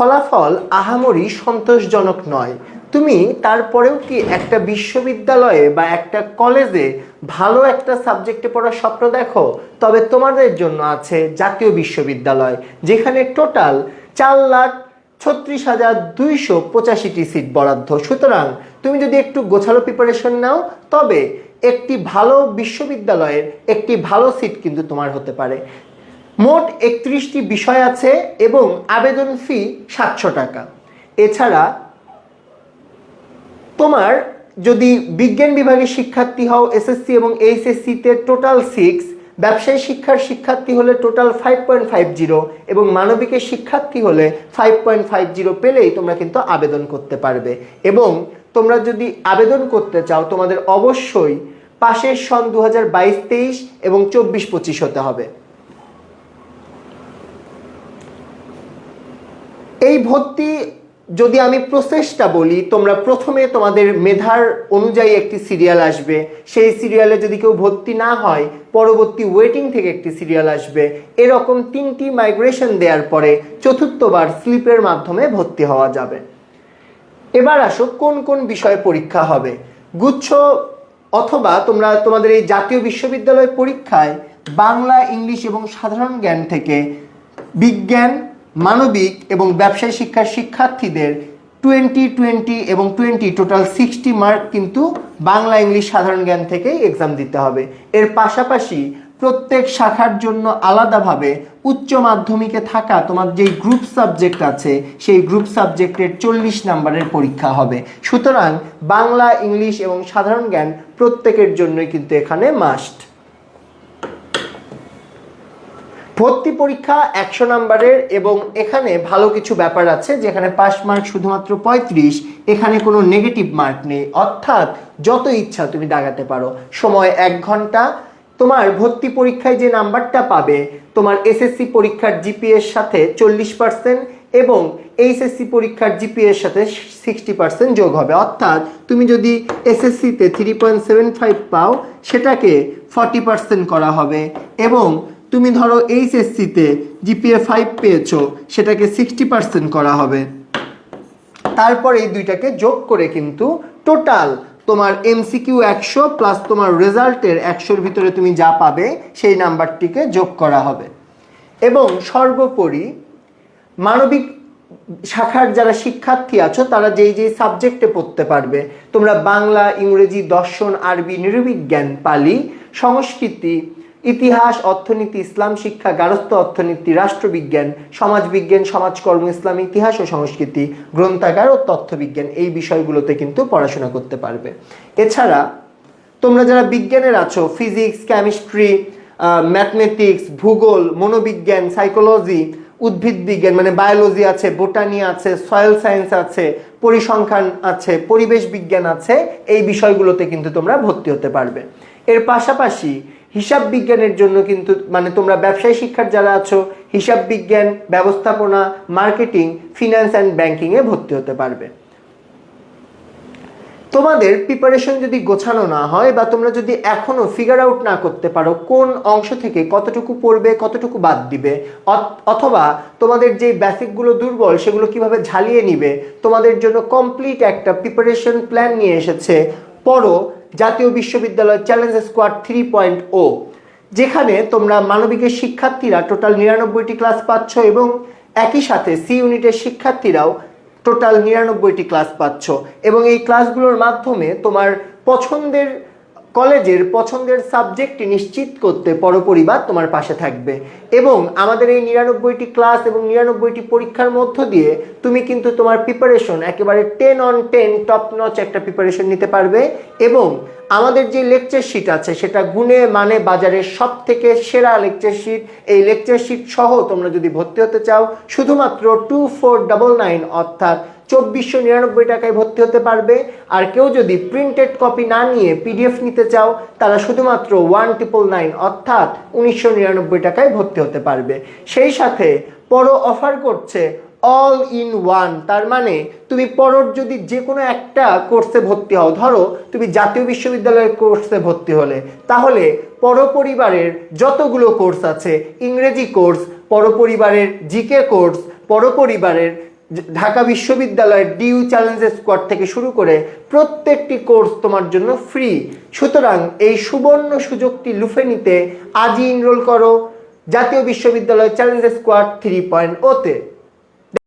ফলাফল আহামরি সন্তোষজনক নয়। তুমি তারপরেও কি একটা বিশ্ববিদ্যালয়ে বা একটা কলেজে ভালো একটা সাবজেক্টে পড়ার স্বপ্ন দেখো? তবে তোমাদের জন্য আছে জাতীয় বিশ্ববিদ্যালয়, যেখানে টোটাল চার লাখ ছত্রিশ হাজার দুইশো পঁচাশিটি সিট বরাদ্দ। সুতরাং তুমি যদি একটু গোছালো প্রিপারেশন নাও, তবে একটি ভালো বিশ্ববিদ্যালয়ের একটি ভালো সিট কিন্তু তোমার হতে পারে। মোট একত্রিশটি বিষয় আছে এবং আবেদন ফি সাতশো টাকা। এছাড়া তোমার যদি বিজ্ঞান বিভাগের শিক্ষার্থী হও এসএসসি এবং এইচএসসিতে টোটাল সিক্স ব্যবসায়ী শিক্ষার শিক্ষার্থী হলে total five point five zero এবং মানবিকের শিক্ষার্থী হলে ফাইভ পয়েন্ট ফাইভ জিরো পেলেই তোমরা কিন্তু আবেদন করতে পারবে। এবং তোমরা যদি আবেদন করতে চাও, তোমাদের অবশ্যই পাশের সন দু হাজার বাইশ তেইশ এবং চব্বিশ পঁচিশ হতে হবে। এই ভর্তি যদি আমি প্রসেসটা বলি, তোমরা প্রথমে তোমাদের মেধার অনুযায়ী একটি সিরিয়াল আসবে। সেই সিরিয়ালে যদি কেউ ভর্তি না হয়, পরবর্তী ওয়েটিং থেকে একটি সিরিয়াল আসবে। এরকম তিনটি মাইগ্রেশন দেওয়ার পরে চতুর্থবার স্লিপের মাধ্যমে ভর্তি হওয়া যাবে। এবার আসো, কোন কোন বিষয়ে পরীক্ষা হবে? গুচ্ছ অথবা তোমরা তোমাদের এই জাতীয় বিশ্ববিদ্যালয় পরীক্ষায় বাংলা, ইংলিশ এবং সাধারণ জ্ঞান থেকে বিজ্ঞান মানবিক এবং ব্যবসায় শিক্ষার শিক্ষার্থীদের টোয়েন্টি টোয়েন্টি এবং টোয়েন্টি টোটাল সিক্সটি মার্ক কিন্তু বাংলা ইংলিশ সাধারণ জ্ঞান থেকেই এক্সাম দিতে হবে। এর পাশাপাশি প্রত্যেক শাখার জন্য আলাদাভাবে উচ্চ মাধ্যমিকে থাকা তোমার যেই গ্রুপ সাবজেক্ট আছে, সেই গ্রুপ সাবজেক্টের চল্লিশ নাম্বারের পরীক্ষা হবে। সুতরাং বাংলা, ইংলিশ এবং সাধারণ জ্ঞান প্রত্যেকের জন্যই কিন্তু এখানে মাস্ট ভর্তি পরীক্ষা, একশো নাম্বারের এবং এখানে ভালো কিছু ব্যাপার আছে যেখানে পাস মার্ক শুধুমাত্র পঁয়ত্রিশ, এখানে কোনো নেগেটিভ মার্ক নেই। অর্থাৎ যত ইচ্ছা তুমি দাগাতে পারো। সময় এক ঘণ্টা। তোমার ভর্তি পরীক্ষায় যে নাম্বারটা পাবে, তোমার এসএসসি পরীক্ষার জিপিএর সাথে চল্লিশ পার্সেন্ট এবং এইচএসসি পরীক্ষার জিপিএর সাথে সিক্সটি পার্সেন্ট যোগ হবে। অর্থাৎ তুমি যদি এসএসসিতে থ্রি পয়েন্ট সেভেন ফাইভ পাও, সেটাকে ফর্টি পার্সেন্ট করা হবে এবং তুমি ধরো এইচএসসিতে জিপিএ ফাইভ পেয়েছ, সেটাকে সিক্সটি পার্সেন্ট করা হবে। তারপর এই দুইটাকে যোগ করে কিন্তু টোটাল তোমার এমসিকিউ একশো প্লাস তোমার রেজাল্টের একশোর ভিতরে তুমি যা পাবে, সেই নাম্বারটিকে যোগ করা হবে। এবং সর্বোপরি মানবিক শাখার যারা শিক্ষার্থী আছো, তারা যেই যেই সাবজেক্টে পড়তে পারবে, তোমরা বাংলা, ইংরেজি, দর্শন, আরবি, নিরবিজ্ঞান, পালি, সংস্কৃতি ইতিহাস, অর্থনীতি, ইসলাম, শিক্ষা, গারস্থ অর্থনীতি, রাষ্ট্রবিজ্ঞান, সমাজবিজ্ঞান, সমাজকর্ম, ইসলাম, ইতিহাস ও সংস্কৃতি, গ্রন্থাগার ও তথ্যবিজ্ঞান এই বিষয়গুলোতে কিন্তু পড়াশোনা করতে পারবে। এছাড়া তোমরা যারা বিজ্ঞানের আছো, ফিজিক্স, কেমিস্ট্রি ম্যাথমেটিক্স, ভূগোল, মনোবিজ্ঞান, সাইকোলজি, উদ্ভিদ বিজ্ঞান মানে বায়োলজি আছে, বোটানি আছে, সয়েল সায়েন্স আছে, পরিসংখ্যান আছে, পরিবেশ বিজ্ঞান আছে, এই বিষয়গুলোতে কিন্তু তোমরা ভর্তি হতে পারবে। এর পাশাপাশি হিসাব বিজ্ঞানের জন্য কিন্তু মানে তোমরা ব্যবসায় শিক্ষার যারা আছো, হিসাব বিজ্ঞান, ব্যবস্থাপনা, মার্কেটিং ফিনান্স অ্যান্ড ব্যাংকিংয়ে ভর্তি হতে পারবে। তোমাদের প্রিপারেশন যদি গোছানো না হয় বা তোমরা যদি এখনও ফিগার আউট না করতে পারো কোন অংশ থেকে কতটুকু পড়বে, কতটুকু বাদ দিবে অথবা তোমাদের যে বেসিকগুলো দুর্বল, সেগুলো কীভাবে ঝালিয়ে নিবে, তোমাদের জন্য কমপ্লিট একটা প্রিপারেশন প্ল্যান নিয়ে এসেছে, পড়ো জাতীয় বিশ্ববিদ্যালয় চ্যালেঞ্জ স্কোয়াড থ্রি পয়েন্ট ও, যেখানে তোমরা মানবিকের শিক্ষার্থীরা টোটাল নিরানব্বইটি ক্লাস পাচ্ছ এবং একই সাথে সি ইউনিটের শিক্ষার্থীরাও টোটাল নিরানব্বইটি ক্লাস পাচ্ছ। এবং এই ক্লাসগুলোর মাধ্যমে তোমার পছন্দের কলেজের পছন্দের সাবজেক্টটি নিশ্চিত করতে পরপরিবার তোমার পাশে থাকবে। এবং আমাদের এই নিরানব্বইটি ক্লাস এবং নিরানব্বইটি পরীক্ষার মধ্য দিয়ে তুমি কিন্তু তোমার প্রিপারেশন একেবারে ten on ten top notch একটা প্রিপারেশন নিতে পারবে এবং আমাদের যে লেকচার শিট আছে, সেটা গুণে মানে বাজারের সব থেকে সেরা লেকচার শিট এই লেকচার শিট সহ তোমরা যদি ভর্তি হতে চাও, শুধুমাত্র টু ফোর ডাবল নাইন অর্থাৎ চব্বিশশো নিরানব্বই টাকায় ভর্তি হতে পারবে। আর কেউ যদি প্রিন্টেড কপি না নিয়ে পিডিএফ নিতে চাও, তারা শুধুমাত্র ওয়ান ট্রিপল নাইন অর্থাৎ উনিশশো নিরানব্বই টাকায় ভর্তি হতে পারবে। সেই সাথে পরও অফার করছে অল ইন ওয়ান তার মানে তুমি পরর যদি যে কোনো একটা কোর্সে ভর্তি হও, ধরো তুমি জাতীয় বিশ্ববিদ্যালয়ের কোর্সে ভর্তি হলে, তাহলে পরপরিবারের যতগুলো কোর্স আছে, ইংরেজি কোর্স পরপরিবারের জিকে কোর্স পরপরিবারের ঢাকা বিশ্ববিদ্যালয়ের ডিউ চ্যালেঞ্জেস স্কোয়াড থেকে শুরু করে প্রত্যেকটি কোর্স তোমার জন্য ফ্রি সুতরাং এই সুবর্ণ সুযোগটি লুফে নিতে আজই এনরোল করো জাতীয় বিশ্ববিদ্যালয় চ্যালেঞ্জেস স্কোয়াড থ্রি পয়েন্ট ওতে